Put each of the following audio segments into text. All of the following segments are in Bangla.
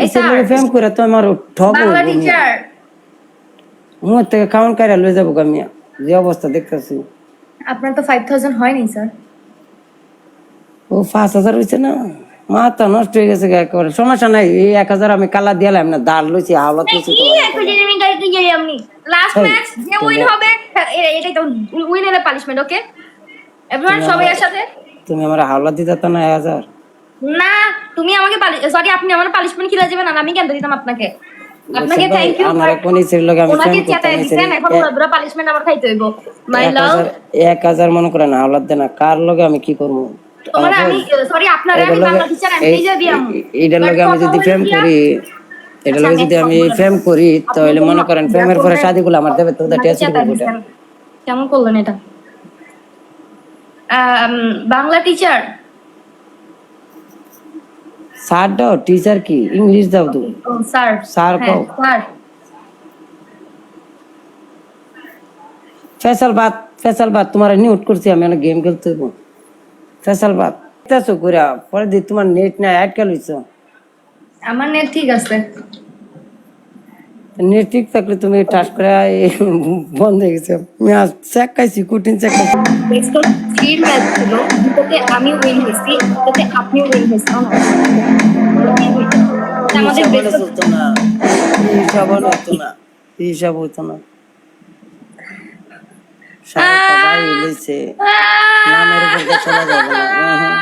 এই স্যার ফেম করে তো আমার ঠক বাংলা টিচার মুখ থেকে খাওয়ান কাইরা লয়ে যাব গামিয়া যে অবস্থা দেখতেছি আপনার তো ফাইভ থাউজেন্ড হয়নি স্যার ও পাঁচ হাজার না মাথা নষ্ট হয়ে গেছে গা সমস্যা নাই এই এক হাজার আমি কালা দিলাম না দাঁড় লইছি হাওলাত লইছি কি একটা জেনে গাড়িতে যাই আপনি লাস্ট ম্যাচ যে উইন হবে এটাই তো উইন এর পানিশমেন্ট ওকে এভরিওয়ান সবাই একসাথে তুমি আমার হাওলা দিতে তো না এক হাজার না তুমি আমাকে সরি আপনি আমার পালিশমেন্ট খিলা যাবেন আর আমি কেন দিতাম আপনাকে? আপনাকে থ্যাংক ইউ আমার কোন লগে আমি ওনাকে ফেম চেতাই দিছেন এখন পুরো পানিশমেন্ট আমার খাইতে হইব। মাই লাভ হাজার এক হাজার মনে করেন হাওলাত দেনা কার লগে আমি কি করব? তোমার আমি সরি আপনারে আমি বাংলা টিচার আমি দিয়াম এইটার লগে আমি যদি ফেম করি এটার লগে যদি আমি ফেম করি তাহলে মনে করেন ফেমের পরে শাদি গুলো আমার দেবে তো কেমন করলেন এটা? বাংলা টিচার স্যার দাও টিচার কি? ইংলিশ দাও তো। স্যার স্যার কও। ফেসাল বাদ ফেসাল বাদ তোমার নিউট করছি আমি অনেক গেম খেলতে দেবো ফেসাল বাদ দেখতেছো করে পরে দি তোমার নেট না অ্যাড লইছো। আমার নেট ঠিক আছে। নেট ঠিক থাকলে তুমি টাচ করে বন্ধ হয়ে গেছে। ম্যাচ চেক খাইছি কুটিন চেক খাইছি। নেক্সট থ্রি ম্যাচ ছিল আমি উইন হয়েছি আপনি উইন হয়েছেন। আমাদের হতো না। হিসাব হতো না। হিসাব হতো না। সারাটা বাড়ি লইছে নামের উপর চলা যাবে। না উহুম।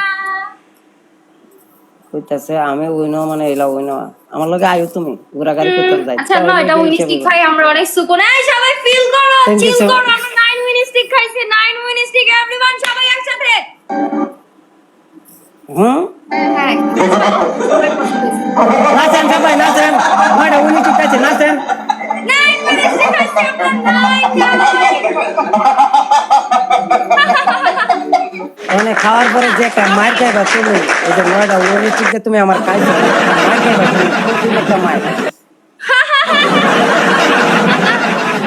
কইতাছে আমি উইনো মানে এলা উইনো। আমার লগে আয়ো তুমি ঘোরাঘুরি করতে যাই আচ্ছা না এটা উইনিস্টিক খাই আমরা অনেক সুকুন। এই সবাই ফিল করো চিল করো আমরা নাইন স্টিক খাইছি নাইন স্টিক एवरीवन সবাই একসাথে। হুম? হ্যাঁ নাচেন সবাই নাচেন। মাটা উনি ঠিক আছে নাচেন। খাওয়ার পরে যে একটা মার খাইবা তুমি ওই যে নয়টা ঠিক যে তুমি আমার খাইছো মার খাইবা তুমি একটা মার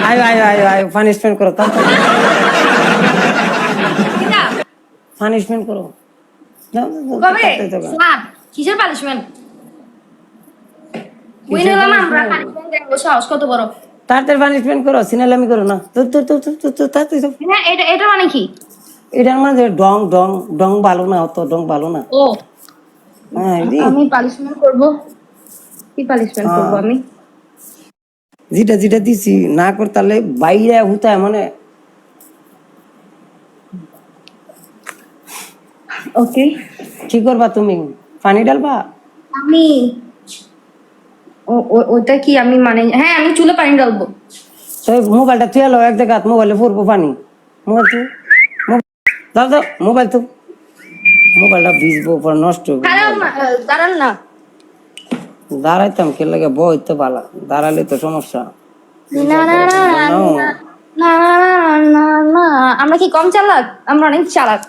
আয়ো আয়ো আয়ো আয়ো পানিশমেন্ট করো তো পানিশমেন্ট করো। কবে। স্যার কিসের পানিশমেন্ট তাড়াতাড়ি পানিশমেন্ট করো সিনালামি করো না। তো তো তো তো তো তাড়াতাড়ি। হ্যাঁ এটা এটা মানে কি? এটার মানে ডং ডং ডং ভালো না অত ডং ভালো না। ও হ্যাঁ আমি পানিশমেন্ট করব? কি পানিশমেন্ট করব আমি? যেটা যেটা দিছি না করতালে বাইরে হুতায় মানে ওকে। কি করবা তুমি? পানি ডালবা আমি ওটা কি আমি মানে হ্যাঁ আমি চুলে পানি ডালবো তো মোবাইলটা তুই এলো এক জায়গা মোবাইলে পড়ব পানি। মোবাইল দাও দাও মোবাইল তো মোবাইলটা ভিজবো পর নষ্ট হবে দাঁড়ান না দাঁড়াইতাম কে লাগে বই তো ভালো দাঁড়ালে তো সমস্যা না না না না না না না না না আমরা কি কম চালাক আমরা অনেক চালাক